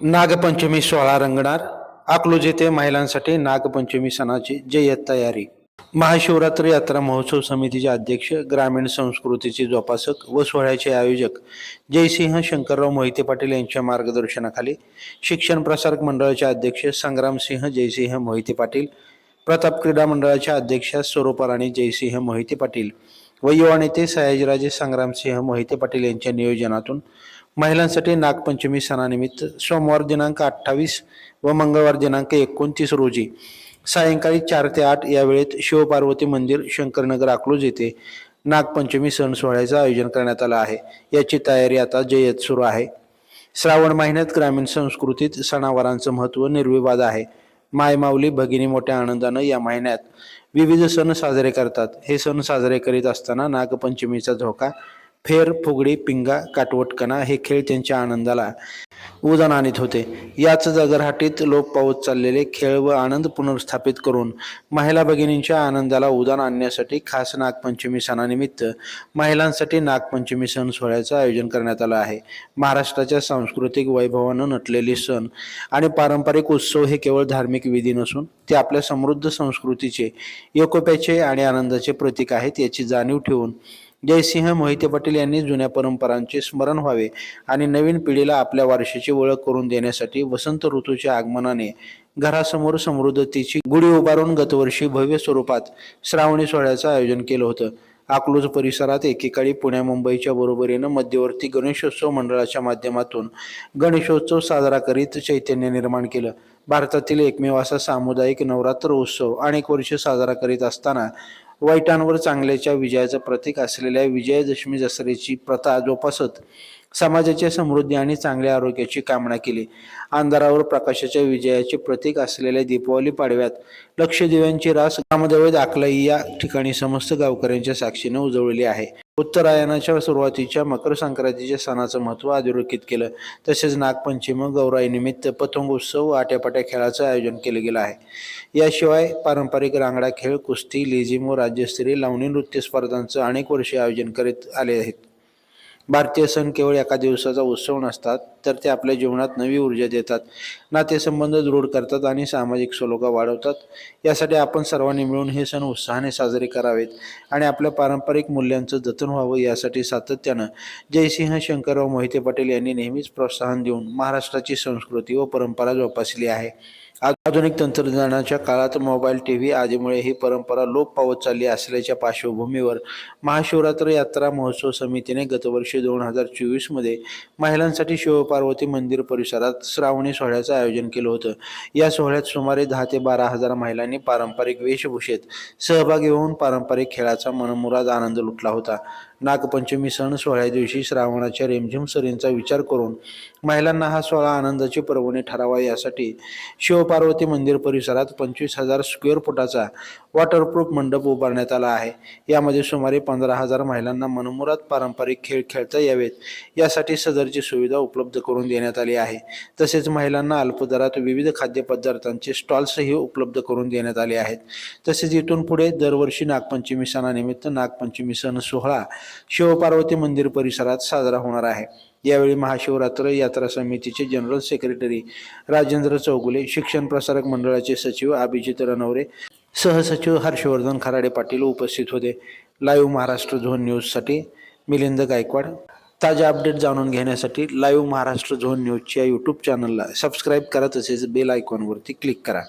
नागपंचमी सोहळा रंगणार. अकलूज येथे महिलांसाठी नागपंचमी सणाची जय्यत तयारी. महाशिवरात्र यात्रा महोत्सव समितीचे अध्यक्ष ग्रामीण संस्कृतीचे जोपासक व सोहळ्याचे आयोजक जयसिंह शंकरराव मोहिते पाटील यांच्या मार्गदर्शनाखाली शिक्षण प्रसारक मंडळाचे अध्यक्ष संग्रामसिंह जयसिंह मोहिते पाटील प्रताप क्रीडा मंडळाच्या अध्यक्षा स्वरूपा राणी जयसिंह मोहिते पाटील व युवा नेते सयाजीराजे संग्रामसिंह मोहिते पाटील यांच्या नियोजनातून महिलांसाठी नागपंचमी सणानिमित्त सोमवार दिनांक अठ्ठावीस व मंगळवार दिनांक एकोणतीस रोजी सायंकाळी चार ते आठ या वेळेत शिवपार्वती मंदिर शंकरनगर अकलूज येथे नागपंचमी सण सोहळ्याचं आयोजन करण्यात आलं आहे. याची तयारी आता जय्यत सुरू आहे. श्रावण महिन्यात ग्रामीण संस्कृतीत सणावारांचं महत्त्व निर्विवाद आहे. मायमाऊली भगिनी मोठ्या आनंदानं या महिन्यात विविध सण साजरे करतात. हे सण साजरे करीत असताना नागपंचमीचा धोका फेर फुगडी पिंगा काटवटकणा हे खेळ त्यांच्या आनंदाला उदान आणीत होते. याच जगरहाटीत लोप पावत चाललेले खेळ व आनंद पुनर्स्थापित करून महिला भगिनींच्या आनंदाला उदान आणण्यासाठी खास नागपंचमी सणानिमित्त महिलांसाठी नागपंचमी सण सोहळ्याचं आयोजन करण्यात आलं आहे. महाराष्ट्राच्या सांस्कृतिक वैभवानं नटलेले सण आणि पारंपरिक उत्सव हे केवळ धार्मिक विधी नसून ते आपल्या समृद्ध संस्कृतीचे एकोप्याचे आणि आनंदाचे प्रतीक आहेत याची जाणीव ठेवून जयसिंह मोहिते पाटील यांनी जुन्या परंपरांचे स्मरण व्हावे आणि नवीन पिढीला आपल्या वारशाची ओळख करून देण्यासाठी वसंत ऋतूच्या आगमनाने घरासमोर समृद्धतेची गुढी उभारून गतवर्षी भव्य स्वरूपात श्रावणी सोहळ्याचं आयोजन केलं होतं. अकलूज परिसरात एकेकाळी पुण्या मुंबईच्या बरोबरीनं मध्यवर्ती गणेशोत्सव मंडळाच्या माध्यमातून गणेशोत्सव साजरा करीत चैतन्य निर्माण केलं. भारतातील एकमेव असा सामुदायिक नवरात्र उत्सव अनेक वर्ष साजरा करीत असताना वाईटांवर चांगल्याच्या विजयाचं प्रतीक असलेल्या विजयादशमी दसऱ्याची प्रथा जोपासत समाजाच्या समृद्धी आणि चांगल्या आरोग्याची कामना केली. अंधारावर प्रकाशाच्या विजयाचे प्रतीक असलेल्या दीपावली पाडव्यात लक्षदेव्यांची रास ग्रामदैवत आकलाई या ठिकाणी समस्त गावकऱ्यांच्या साक्षीने उजवलेली आहे. उत्तरायणाच्या सुरुवातीच्या मकर संक्रांतीच्या सणाचं महत्त्व अधोरेखित केलं. तसेच नागपंचमी गौराईनिमित्त पतंग उत्सव आट्यापाट्या खेळाचं आयोजन केलं गेलं आहे. याशिवाय पारंपरिक रांगडा खेळ कुस्ती लेझिम व राज्यस्तरीय लावणी नृत्य स्पर्धांचं अनेक वर्षे आयोजन करीत आले आहेत. भारतीय सण केवळ एका दिवसाचा उत्सव नसतात तर ते आपल्या जीवनात नवी ऊर्जा देतात. नातेसंबंध दृढ करतात आणि सामाजिक सलोखा वाढवतात. यासाठी आपण सर्वांनी मिळून हे सण उत्साहाने साजरे करावेत आणि आपल्या पारंपरिक मूल्यांचं जतन व्हावं यासाठी सातत्यानं जयसिंह शंकरराव मोहिते पाटील यांनी नेहमीच प्रोत्साहन देऊन महाराष्ट्राची संस्कृती व परंपरा जोपासली आहे. आधुनिक तंत्रज्ञानाच्या काळात मोबाईल टी व्ही आदीमुळे ही परंपरा लोप पावत चालली असल्याच्या पार्श्वभूमीवर महाशिवरात्र यात्रा महोत्सव समितीने गतवर्षी दोन हजार चोवीसमध्ये महिलांसाठी पार्वती मंदिर परिसरात श्रावणी सोहळ्याचं आयोजन केलं होतं. या सोहळ्यात सुमारे दहा ते बारा हजार महिलांनी पारंपरिक वेशभूषेत सहभागी होऊन पारंपरिक खेळाचा मनमुराद आनंद लुटला होता. नागपंचमी सण सोहळ्या दिवशी श्रावणाच्या रेमझिम सरींचा विचार करून महिलांना हा सोहळा आनंदाची पर्वणी ठरावा. यासाठी शिवपार्वती मंदिर परिसरात पंचवीस हजार स्क्वेअर फुटाचा वॉटरप्रूफ मंडप उभारण्यात आला आहे. यामध्ये सुमारे पंधरा हजार महिलांना मनमुराद पारंपरिक खेळ खेळता यावेत. यासाठी सदरची सुविधा उपलब्ध करून देण्यात आली आहे. तसेच महिलांना अल्पदरात विविध खाद्यपदार्थांचे स्टॉल्सही उपलब्ध करून देण्यात आले आहेत. तसेच इथून पुढे दरवर्षी नागपंचमी सणानिमित्त नागपंचमी सण सोहळा शिवपार्वती मंदिर परिसरात साजरा होणार आहे. यावेळी महाशिवरात्र यात्रा समितीचे जनरल सेक्रेटरी राजेंद्र चौगुले शिक्षण प्रसारक मंडळाचे सचिव अभिजित रणवरे सहसचिव हर्षवर्धन खराडे पाटील उपस्थित होते. लाईव्ह महाराष्ट्र झोन न्यूजसाठी मिलिंद गायकवाड. ताज्या अपडेट जाणून घेण्यासाठी लाईव्ह महाराष्ट्र झोन न्यूजच्या यूट्यूब चॅनलला सबस्क्राईब करा तसेच बेल आयकॉनवरती क्लिक करा.